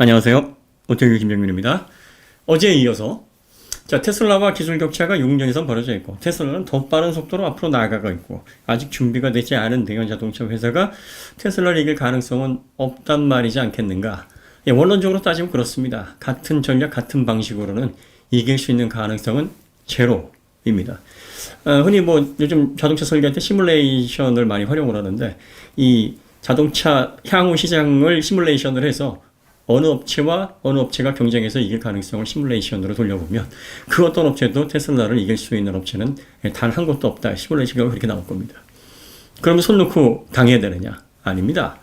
안녕하세요. 오태규 김정민입니다. 어제에 이어서 자 테슬라와 기술 격차가 6년 이상 벌어져 있고 테슬라는 더 빠른 속도로 앞으로 나아가고 있고 아직 준비가 되지 않은 대형 자동차 회사가 테슬라를 이길 가능성은 없단 말이지 않겠는가? 예, 원론적으로 따지면 그렇습니다. 같은 전략, 같은 방식으로는 이길 수 있는 가능성은 제로입니다. 어, 흔히 뭐 요즘 자동차 설계할 때 시뮬레이션을 많이 활용을 하는데 이 자동차 향후 시장을 시뮬레이션을 해서 어느 업체와 어느 업체가 경쟁해서 이길 가능성을 시뮬레이션으로 돌려보면 그 어떤 업체도 테슬라를 이길 수 있는 업체는 단 한 곳도 없다. 시뮬레이션 결과 그렇게 나올 겁니다. 그러면 손 놓고 당해야 되느냐? 아닙니다.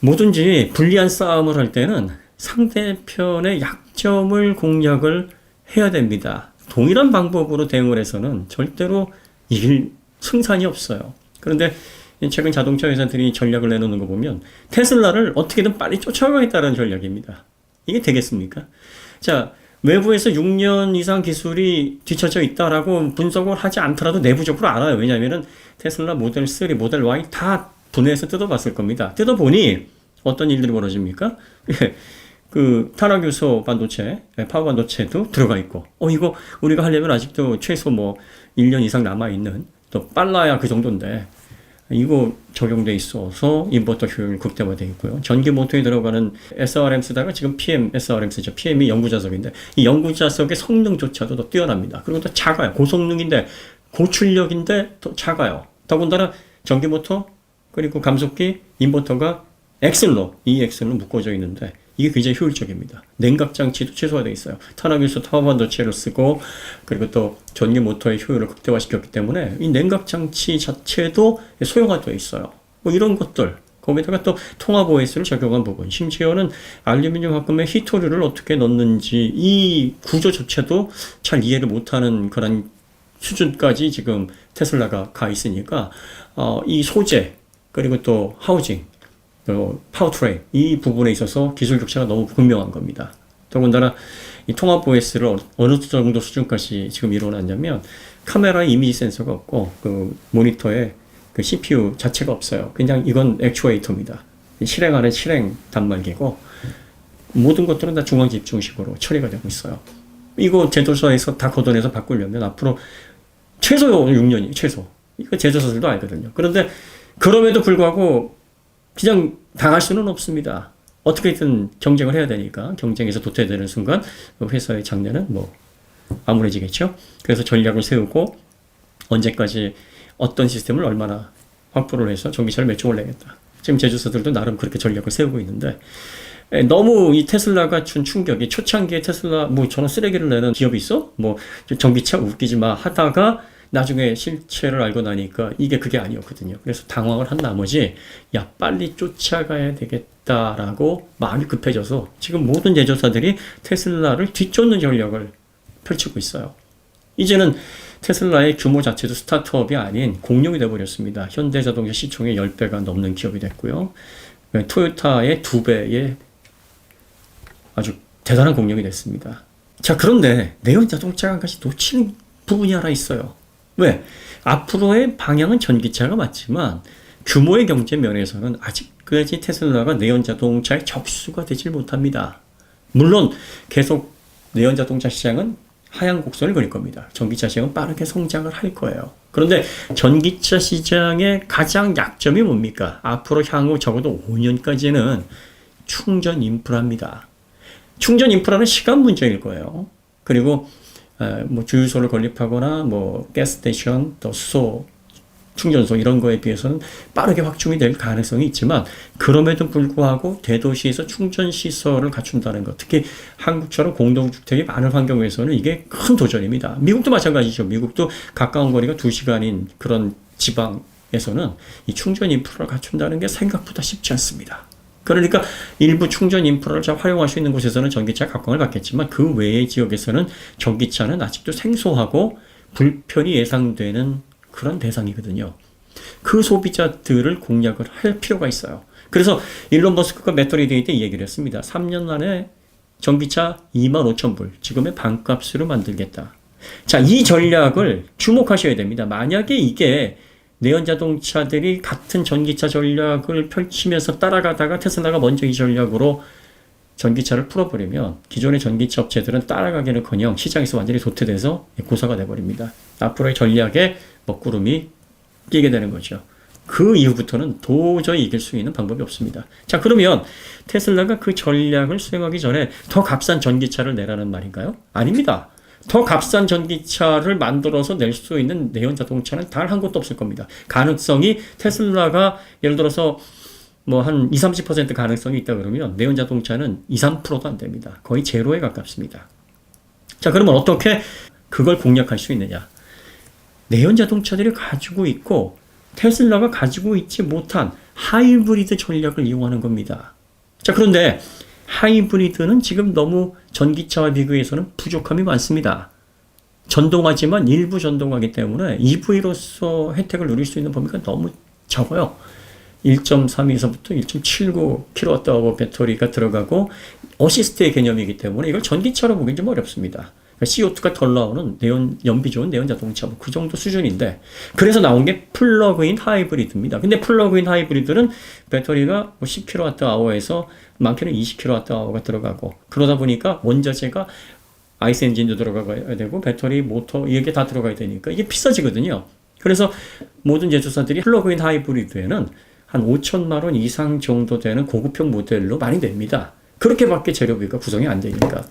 뭐든지 불리한 싸움을 할 때는 상대편의 약점을 공략을 해야 됩니다. 동일한 방법으로 대응을 해서는 절대로 이길 승산이 없어요. 그런데 최근 자동차 회사들이 전략을 내놓는 거 보면 테슬라를 어떻게든 빨리 쫓아가겠다는 전략입니다. 이게 되겠습니까? 자, 외부에서 6년 이상 기술이 뒤처져 있다라고 분석을 하지 않더라도 내부적으로 알아요. 왜냐하면 테슬라 모델 3, 모델 Y 다 분해해서 뜯어봤을 겁니다. 뜯어보니 어떤 일들이 벌어집니까? 그 탄화교소 반도체, 파워 반도체도 들어가 있고, 어 이거 우리가 하려면 아직도 최소 뭐 1년 이상 남아 있는 또 빨라야 그 정도인데 이거 적용돼 있어서 인버터 효율 극대화돼 있고요. 전기 모터에 들어가는 SRM 쓰다가 지금 PM SRM 쓰죠. PM이 연구자석인데 이 연구자석의 성능조차도 더 뛰어납니다. 그리고 더 작아요. 고성능인데 고출력인데 더 작아요. 더군다나 전기 모터 그리고 감속기 인버터가 엑셀로 이 엑셀로 묶어져 있는데 이게 굉장히 효율적입니다. 냉각 장치도 최소화 되어 있어요. 탄화교수 타워 반도체를 쓰고 그리고 또 전기 모터의 효율을 극대화시켰기 때문에 이 냉각 장치 자체도 소형화 되어 있어요. 뭐 이런 것들 거기다가 또 통합 OS를 적용한 부분, 심지어는 알루미늄 합금에 히토류를 어떻게 넣는지 이 구조조차도 잘 이해를 못하는 그런 수준까지 지금 테슬라가 가 있으니까 어, 이 소재 그리고 또 하우징 또 파워트레인 이 부분에 있어서 기술 격차가 너무 분명한 겁니다. 더군다나 이 통합 OS를 어느 정도 수준까지 지금 이루어놨냐면 카메라에 이미지 센서가 없고 그 모니터에 그 CPU 자체가 없어요. 그냥 이건 액추에이터입니다. 실행하는 실행 단말기고 모든 것들은 다 중앙 집중식으로 처리가 되고 있어요. 이거 제조사에서 다 걷어내서 바꾸려면 앞으로 최소 6년이 최소. 이거 제조사들도 알거든요. 그런데 그럼에도 불구하고 그냥 당할 수는 없습니다. 어떻게든 경쟁을 해야 되니까 경쟁에서 도태되는 순간 회사의 장래는 뭐 암울해지겠죠. 그래서 전략을 세우고 언제까지 어떤 시스템을 얼마나 확보를 해서 전기차를 몇 종을 내겠다. 지금 제조사들도 나름 그렇게 전략을 세우고 있는데 에, 너무 이 테슬라가 준 충격이 초창기에 테슬라 뭐 저는 쓰레기를 내는 기업이 있어? 뭐 전기차 웃기지 마 하다가 나중에 실체를 알고 나니까 이게 그게 아니었거든요. 그래서 당황을 한 나머지 야 빨리 쫓아가야 되겠다라고 마음이 급해져서 지금 모든 제조사들이 테슬라를 뒤쫓는 전략을 펼치고 있어요. 이제는 테슬라의 규모 자체도 스타트업이 아닌 공룡이 되어버렸습니다. 현대자동차 시총의 10배가 넘는 기업이 됐고요. 토요타의 2배의 아주 대단한 공룡이 됐습니다. 자, 그런데 내연 자동차가 한 가지 놓치는 부분이 하나 있어요. 왜? 앞으로의 방향은 전기차가 맞지만 규모의 경제 면에서는 아직까지 테슬라가 내연 자동차의 적수가 되질 못합니다. 물론 계속 내연 자동차 시장은 하향 곡선을 그릴 겁니다. 전기차 시장은 빠르게 성장을 할 거예요. 그런데 전기차 시장의 가장 약점이 뭡니까? 앞으로 향후 적어도 5년까지는 충전 인프라입니다. 충전 인프라는 시간 문제일 거예요. 그리고 에, 뭐 주유소를 건립하거나 뭐 가스스테이션, 또 수소 충전소 이런 거에 비해서는 빠르게 확충이 될 가능성이 있지만 그럼에도 불구하고 대도시에서 충전 시설을 갖춘다는 것 특히 한국처럼 공동주택이 많은 환경에서는 이게 큰 도전입니다. 미국도 마찬가지죠. 미국도 가까운 거리가 2시간인 그런 지방에서는 이 충전 인프라를 갖춘다는 게 생각보다 쉽지 않습니다. 그러니까 일부 충전 인프라를 잘 활용할 수 있는 곳에서는 전기차 각광을 받겠지만 그 외의 지역에서는 전기차는 아직도 생소하고 불편이 예상되는 그런 대상이거든요. 그 소비자들을 공략을 할 필요가 있어요. 그래서 일론 머스크가 배터리 데이 때 얘기를 했습니다. 3년 안에 전기차 2만 5천 불, 지금의 반값으로 만들겠다. 자, 이 전략을 주목하셔야 됩니다. 만약에 이게 내연 자동차들이 같은 전기차 전략을 펼치면서 따라가다가 테슬라가 먼저 이 전략으로 전기차를 풀어버리면 기존의 전기차 업체들은 따라가기는커녕 시장에서 완전히 도태돼서 고사가 돼버립니다. 앞으로의 전략에 먹구름이 끼게 되는 거죠. 그 이후부터는 도저히 이길 수 있는 방법이 없습니다. 자, 그러면 테슬라가 그 전략을 수행하기 전에 더 값싼 전기차를 내라는 말인가요? 아닙니다. 더 값싼 전기차를 만들어서 낼 수 있는 내연 자동차는 단 한 곳도 없을 겁니다. 가능성이 테슬라가 예를 들어서 뭐 한 20, 30% 가능성이 있다 그러면 내연 자동차는 2, 3%도 안 됩니다. 거의 제로에 가깝습니다. 자, 그러면 어떻게 그걸 공략할 수 있느냐? 내연 자동차들이 가지고 있고 테슬라가 가지고 있지 못한 하이브리드 전략을 이용하는 겁니다. 자, 그런데 하이브리드는 지금 너무 전기차와 비교해서는 부족함이 많습니다. 전동하지만 일부 전동하기 때문에 EV로서 혜택을 누릴 수 있는 범위가 너무 적어요. 1.32에서부터 1.79kWh 배터리가 들어가고 어시스트의 개념이기 때문에 이걸 전기차로 보기 좀 어렵습니다. CO2가 덜 나오는 내연 연비 좋은 내연 자동차 뭐 그 정도 수준인데 그래서 나온 게 플러그인 하이브리드입니다. 근데 플러그인 하이브리드는 배터리가 뭐 10kWh에서 많게는 20kWh가 들어가고 그러다 보니까 원자재가 아이스 엔진도 들어가야 되고 배터리 모터 이게 다 들어가야 되니까 이게 비싸지거든요. 그래서 모든 제조사들이 플러그인 하이브리드에는 한 5천만 원 이상 정도 되는 고급형 모델로 많이 냅니다. 그렇게밖에 재료비가 구성이 안 되니까.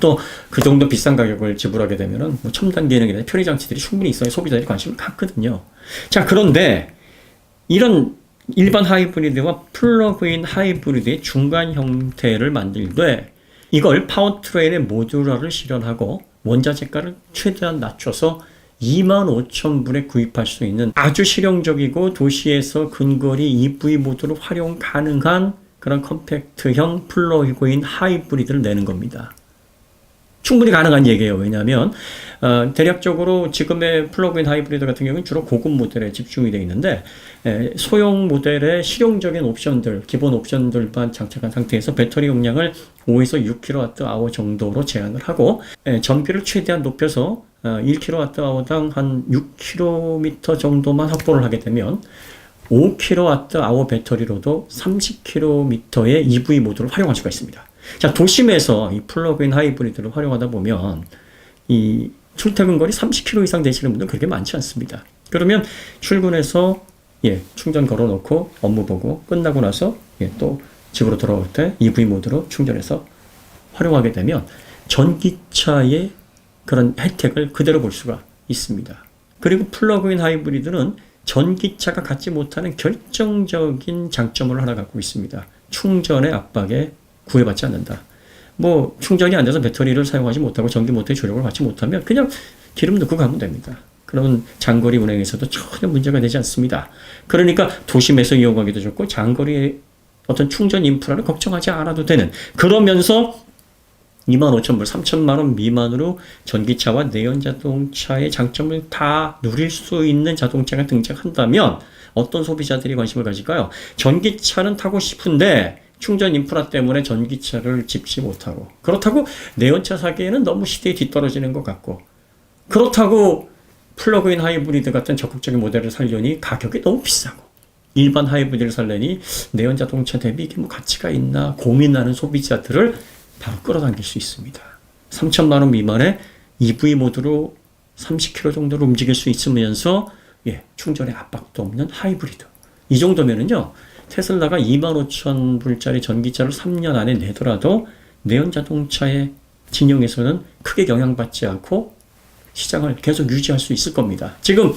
또 그 정도 비싼 가격을 지불하게 되면은 뭐 첨단 기능이나 편의 장치들이 충분히 있어야 소비자들이 관심을 갖거든요. 자, 그런데 이런 일반 하이브리드와 플러그인 하이브리드의 중간 형태를 만들되 이걸 파워트레인의 모듈화를 실현하고 원자재가를 최대한 낮춰서 2만 5천 불에 구입할 수 있는 아주 실용적이고 도시에서 근거리 EV 모드로 활용 가능한 그런 컴팩트형 플러그인 하이브리드를 내는 겁니다. 충분히 가능한 얘기예요. 왜냐하면 어, 대략적으로 지금의 플러그인 하이브리드 같은 경우는 주로 고급 모델에 집중이 되어 있는데 에, 소형 모델의 실용적인 옵션들, 기본 옵션들만 장착한 상태에서 배터리 용량을 5에서 6kWh 정도로 제한을 하고 에, 전기를 최대한 높여서 어, 1kWh당 한 6km 정도만 확보를 하게 되면 5kWh 배터리로도 30km의 EV 모드를 활용할 수가 있습니다. 자, 도심에서 이 플러그인 하이브리드를 활용하다 보면 이 출퇴근 거리 30km 이상 되시는 분들은 그렇게 많지 않습니다. 그러면 출근해서 예, 충전 걸어 놓고 업무 보고 끝나고 나서 예, 또 집으로 돌아올 때 EV 모드로 충전해서 활용하게 되면 전기차의 그런 혜택을 그대로 볼 수가 있습니다. 그리고 플러그인 하이브리드는 전기차가 갖지 못하는 결정적인 장점을 하나 갖고 있습니다. 충전의 압박에 구애받지 않는다. 뭐 충전이 안 돼서 배터리를 사용하지 못하고 전기 모터의 조력을 받지 못하면 그냥 기름 넣고 가면 됩니다. 그러면 장거리 운행에서도 전혀 문제가 되지 않습니다. 그러니까 도심에서 이용하기도 좋고 장거리의 어떤 충전 인프라를 걱정하지 않아도 되는 그러면서 2만 5천 불, 3천만 원 미만으로 전기차와 내연 자동차의 장점을 다 누릴 수 있는 자동차가 등장한다면 어떤 소비자들이 관심을 가질까요? 전기차는 타고 싶은데 충전 인프라 때문에 전기차를 집지 못하고 그렇다고 내연차 사기에는 너무 시대에 뒤떨어지는 것 같고 그렇다고 플러그인 하이브리드 같은 적극적인 모델을 살려니 가격이 너무 비싸고 일반 하이브리드를 살려니 내연 자동차 대비 이게 뭐 가치가 있나 고민하는 소비자들을 바로 끌어당길 수 있습니다. 3천만 원 미만의 EV 모드로 30km 정도로 움직일 수 있으면서 예, 충전의 압박도 없는 하이브리드. 이 정도면은요. 테슬라가 2만 5천 불짜리 전기차를 3년 안에 내더라도 내연 자동차의 진영에서는 크게 영향받지 않고 시장을 계속 유지할 수 있을 겁니다. 지금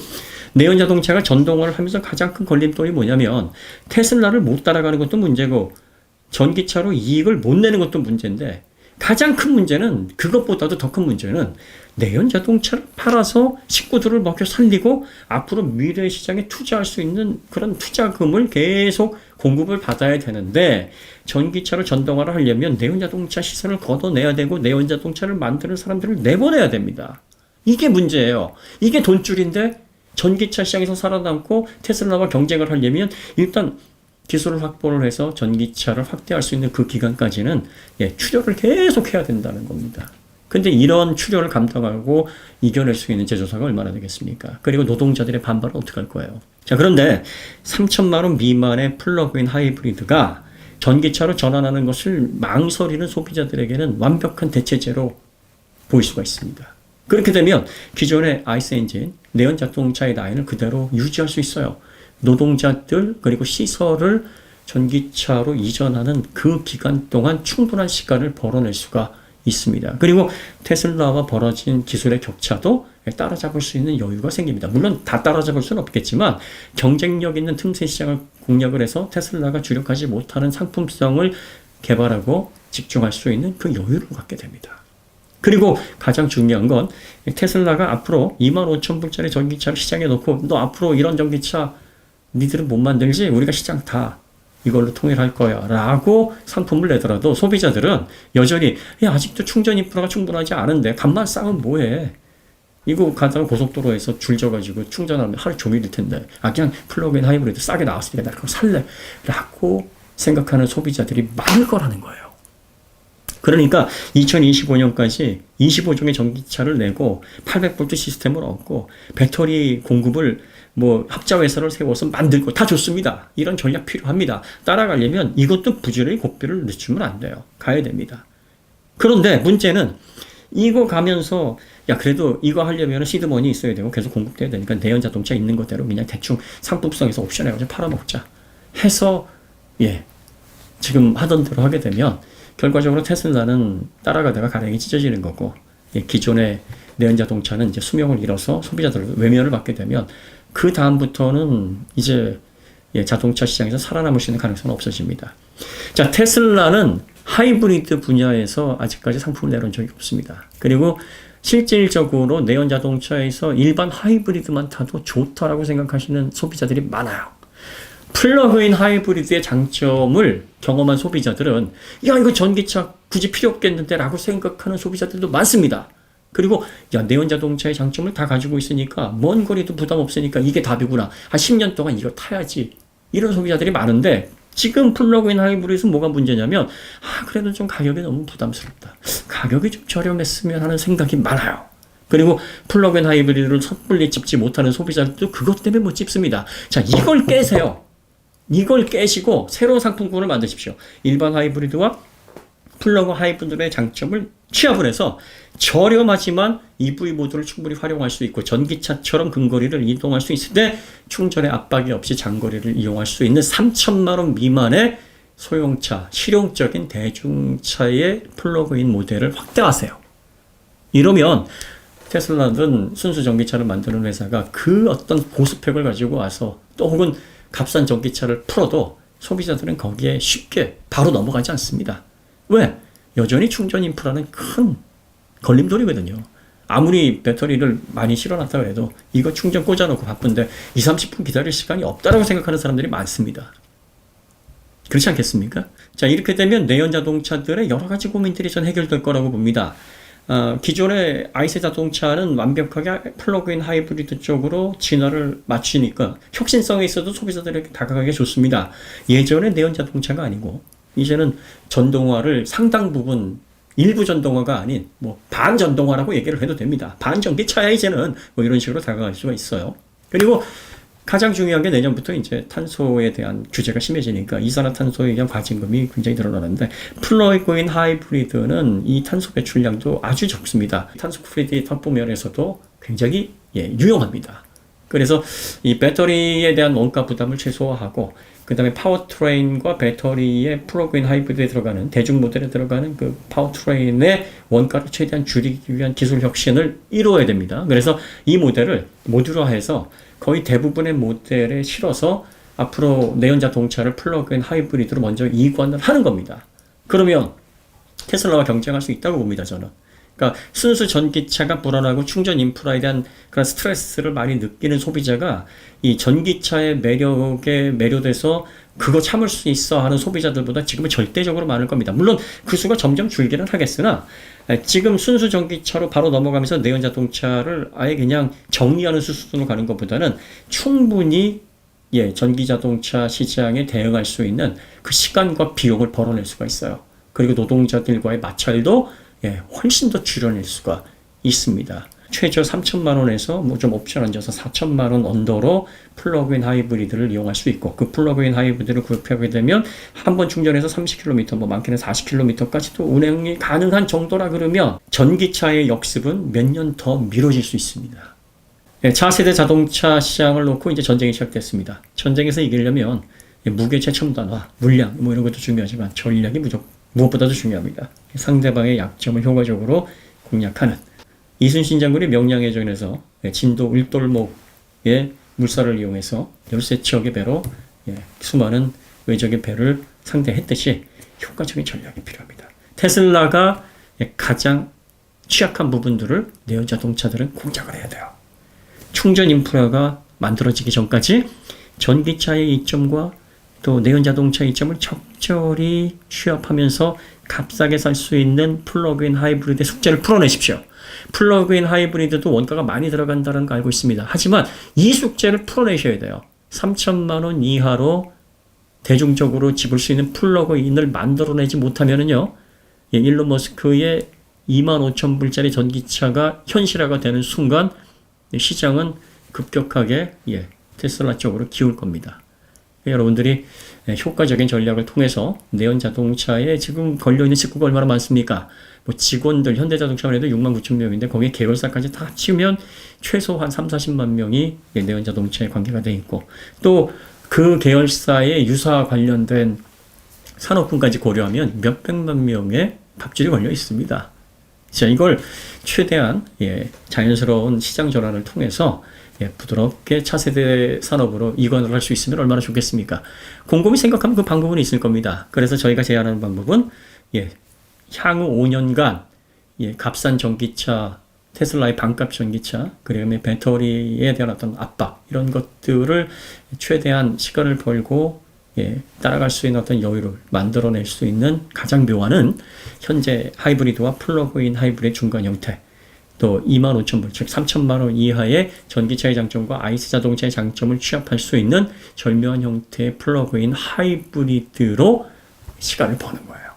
내연 자동차가 전동화를 하면서 가장 큰 걸림돌이 뭐냐면 테슬라를 못 따라가는 것도 문제고 전기차로 이익을 못 내는 것도 문제인데 가장 큰 문제는 그것보다도 더 큰 문제는 내연 자동차를 팔아서 식구들을 먹여 살리고 앞으로 미래 시장에 투자할 수 있는 그런 투자금을 계속 공급을 받아야 되는데 전기차로 전동화를 하려면 내연 자동차 시설을 걷어내야 되고 내연 자동차를 만드는 사람들을 내보내야 됩니다. 이게 문제예요. 이게 돈줄인데 전기차 시장에서 살아남고 테슬라와 경쟁을 하려면 일단 기술을 확보를 해서 전기차를 확대할 수 있는 그 기간까지는 예, 출혈을 계속 해야 된다는 겁니다. 근데 이런 출혈을 감당하고 이겨낼 수 있는 제조사가 얼마나 되겠습니까? 그리고 노동자들의 반발은 어떻게 할 거예요? 자, 그런데 3천만 원 미만의 플러그인 하이브리드가 전기차로 전환하는 것을 망설이는 소비자들에게는 완벽한 대체제로 보일 수가 있습니다. 그렇게 되면 기존의 아이스 엔진, 내연 자동차의 라인을 그대로 유지할 수 있어요. 노동자들 그리고 시설을 전기차로 이전하는 그 기간 동안 충분한 시간을 벌어낼 수가 있습니다. 그리고 테슬라와 벌어진 기술의 격차도 따라잡을 수 있는 여유가 생깁니다. 물론 다 따라잡을 수는 없겠지만 경쟁력 있는 틈새 시장을 공략을 해서 테슬라가 주력하지 못하는 상품성을 개발하고 집중할 수 있는 그 여유를 갖게 됩니다. 그리고 가장 중요한 건 테슬라가 앞으로 2만 5천 불짜리 전기차를 시장에 놓고 너 앞으로 이런 전기차 니들은 못 만들지? 우리가 시장 다 이걸로 통일할 거야. 라고 상품을 내더라도 소비자들은 여전히 야 아직도 충전 인프라가 충분하지 않은데 간만 싸면 뭐해? 이거 가다가 고속도로에서 줄 져가지고 충전하면 하루 종일일 텐데. 아 그냥 플러그인 하이브리드 싸게 나왔으니까 나 그거 살래. 라고 생각하는 소비자들이 많을 거라는 거예요. 그러니까 2025년까지 25종의 전기차를 내고 800V 시스템을 얻고 배터리 공급을 뭐 합자 회사를 세워서 만들고 다 좋습니다. 이런 전략 필요합니다. 따라가려면 이것도 부지런히 고삐를 늦추면 안 돼요. 가야 됩니다. 그런데 문제는 이거 가면서 야 그래도 이거 하려면 시드머니 있어야 되고 계속 공급돼야 되니까 내연 자동차 있는 것대로 그냥 대충 상품성에서 옵션 해가지고 팔아먹자 해서 예 지금 하던 대로 하게 되면 결과적으로 테슬라는 따라가다가 가랭이 찢어지는 거고 예, 기존의 내연 자동차는 이제 수명을 잃어서 소비자들 외면을 받게 되면 그 다음부터는 이제 예, 자동차 시장에서 살아남을 수 있는 가능성은 없어집니다. 자, 테슬라는 하이브리드 분야에서 아직까지 상품을 내놓은 적이 없습니다. 그리고 실질적으로 내연 자동차에서 일반 하이브리드만 타도 좋다라고 생각하시는 소비자들이 많아요. 플러그인 하이브리드의 장점을 경험한 소비자들은 야 이거 전기차 굳이 필요 없겠는데 라고 생각하는 소비자들도 많습니다. 그리고 야 내연 자동차의 장점을 다 가지고 있으니까 먼 거리도 부담 없으니까 이게 답이구나. 한 10년 동안 이거 타야지. 이런 소비자들이 많은데 지금 플러그인 하이브리드는 뭐가 문제냐면 아 그래도 좀 가격이 너무 부담스럽다. 가격이 좀 저렴했으면 하는 생각이 많아요. 그리고 플러그인 하이브리드를 섣불리 집지 못하는 소비자들도 그것 때문에 못 집습니다. 자 이걸 깨세요. 이걸 깨시고 새로운 상품군을 만드십시오. 일반 하이브리드와 플러그 하이브리드의 장점을 취합을 해서 저렴하지만 EV 모드를 충분히 활용할 수 있고 전기차처럼 근거리를 이동할 수 있을 때 충전의 압박이 없이 장거리를 이용할 수 있는 3천만 원 미만의 소형차, 실용적인 대중차의 플러그인 모델을 확대하세요. 이러면 테슬라든 순수 전기차를 만드는 회사가 그 어떤 고스펙을 가지고 와서 또 혹은 값싼 전기차를 풀어도 소비자들은 거기에 쉽게 바로 넘어가지 않습니다. 왜? 여전히 충전 인프라는 큰 걸림돌이거든요. 아무리 배터리를 많이 실어놨다고 해도 이거 충전 꽂아놓고 바쁜데 2, 30분 기다릴 시간이 없다라고 생각하는 사람들이 많습니다. 그렇지 않겠습니까? 자, 이렇게 되면 내연 자동차들의 여러 가지 고민들이 전 해결될 거라고 봅니다. 어, 기존의 아이스 자동차는 완벽하게 플러그인 하이브리드 쪽으로 진화를 맞추니까 혁신성에 있어도 소비자들에게 다가가기 좋습니다. 예전에 내연 자동차가 아니고 이제는 전동화를 상당 부분 일부 전동화가 아닌 뭐 반전동화라고 얘기를 해도 됩니다. 반전기차야 이제는 뭐 이런 식으로 다가갈 수가 있어요. 그리고 가장 중요한 게 내년부터 이제 탄소에 대한 규제가 심해지니까 이산화탄소에 대한 과징금이 굉장히 늘어나는데 플러그인 하이브리드는 이 탄소 배출량도 아주 적습니다. 탄소 크레딧 확보 면에서도 굉장히 예, 유용합니다. 그래서 이 배터리에 대한 원가 부담을 최소화하고 그 다음에 파워트레인과 배터리의 플러그인 하이브리드에 들어가는 대중 모델에 들어가는 그 파워트레인의 원가를 최대한 줄이기 위한 기술 혁신을 이루어야 됩니다. 그래서 이 모델을 모듈화해서 거의 대부분의 모델에 실어서 앞으로 내연 자동차를 플러그인 하이브리드로 먼저 이관을 하는 겁니다. 그러면 테슬라와 경쟁할 수 있다고 봅니다, 저는. 그러니까 순수 전기차가 불안하고 충전 인프라에 대한 그런 스트레스를 많이 느끼는 소비자가 이 전기차의 매력에 매료돼서 그거 참을 수 있어 하는 소비자들보다 지금은 절대적으로 많을 겁니다. 물론 그 수가 점점 줄기는 하겠으나 지금 순수 전기차로 바로 넘어가면서 내연 자동차를 아예 그냥 정리하는 수준으로 가는 것보다는 충분히 예, 전기 자동차 시장에 대응할 수 있는 그 시간과 비용을 벌어낼 수가 있어요. 그리고 노동자들과의 마찰도 예, 훨씬 더 줄여낼 수가 있습니다. 최저 3천만 원에서 뭐 좀 옵션 얹어서 4천만 원 언더로 플러그인 하이브리드를 이용할 수 있고 그 플러그인 하이브리드를 구입하게 되면 한 번 충전해서 30km, 뭐 많게는 40km까지도 운행이 가능한 정도라 그러면 전기차의 역습은 몇 년 더 미뤄질 수 있습니다. 예, 차세대 자동차 시장을 놓고 이제 전쟁이 시작됐습니다. 전쟁에서 이기려면 예, 무게 최첨단화, 물량 뭐 이런 것도 중요하지만 전략이 무조 무엇보다도 중요합니다. 상대방의 약점을 효과적으로 공략하는 이순신 장군이 명량해전에서 예, 진도 울돌목의 물살을 이용해서 13척의 배로 예, 수많은 외적의 배를 상대했듯이 효과적인 전략이 필요합니다. 테슬라가 예, 가장 취약한 부분들을 내연 자동차들은 공략을 해야 돼요. 충전 인프라가 만들어지기 전까지 전기차의 이점과 또 내연 자동차 이점을 적절히 취합하면서 값싸게 살 수 있는 플러그인 하이브리드 숙제를 풀어내십시오. 플러그인 하이브리드도 원가가 많이 들어간다는 거 알고 있습니다. 하지만 이 숙제를 풀어내셔야 돼요. 3천만 원 이하로 대중적으로 집을 수 있는 플러그인을 만들어내지 못하면은요, 예, 일론 머스크의 2만 5천 불짜리 전기차가 현실화가 되는 순간 시장은 급격하게 예, 테슬라 쪽으로 기울 겁니다. 여러분들이 예, 효과적인 전략을 통해서 내연 자동차에 지금 걸려있는 직구가 얼마나 많습니까? 뭐 직원들, 현대자동차만 해도 6만 9천 명인데 거기에 계열사까지 다 치우면 최소 한 3, 40만 명이 예, 내연 자동차에 관계가 돼 있고 또 그 계열사의 유사 관련된 산업군까지 고려하면 몇백만 명의 갑질이 걸려 있습니다. 자, 이걸 최대한 예, 자연스러운 시장 전환을 통해서 예, 부드럽게 차세대 산업으로 이관을 할 수 있으면 얼마나 좋겠습니까? 곰곰이 생각하면 그 방법은 있을 겁니다. 그래서 저희가 제안하는 방법은 예, 향후 5년간 예, 값싼 전기차, 테슬라의 반값 전기차, 그다음에 배터리에 대한 어떤 압박 이런 것들을 최대한 시간을 벌고 예, 따라갈 수 있는 어떤 여유를 만들어낼 수 있는 가장 묘안은 현재 하이브리드와 플러그인 하이브리드 중간 형태, 또 2만 5천 불, 즉 3천만 원 이하의 전기차의 장점과 아이스 자동차의 장점을 취합할 수 있는 절묘한 형태의 플러그인 하이브리드로 시간을 버는 거예요.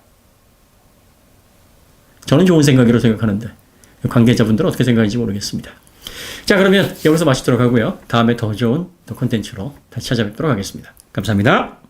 저는 좋은 생각이라고 생각하는데 관계자분들은 어떻게 생각하는지 모르겠습니다. 자 그러면 여기서 마치도록 하고요. 다음에 더 좋은 더 콘텐츠로 다시 찾아뵙도록 하겠습니다. 감사합니다.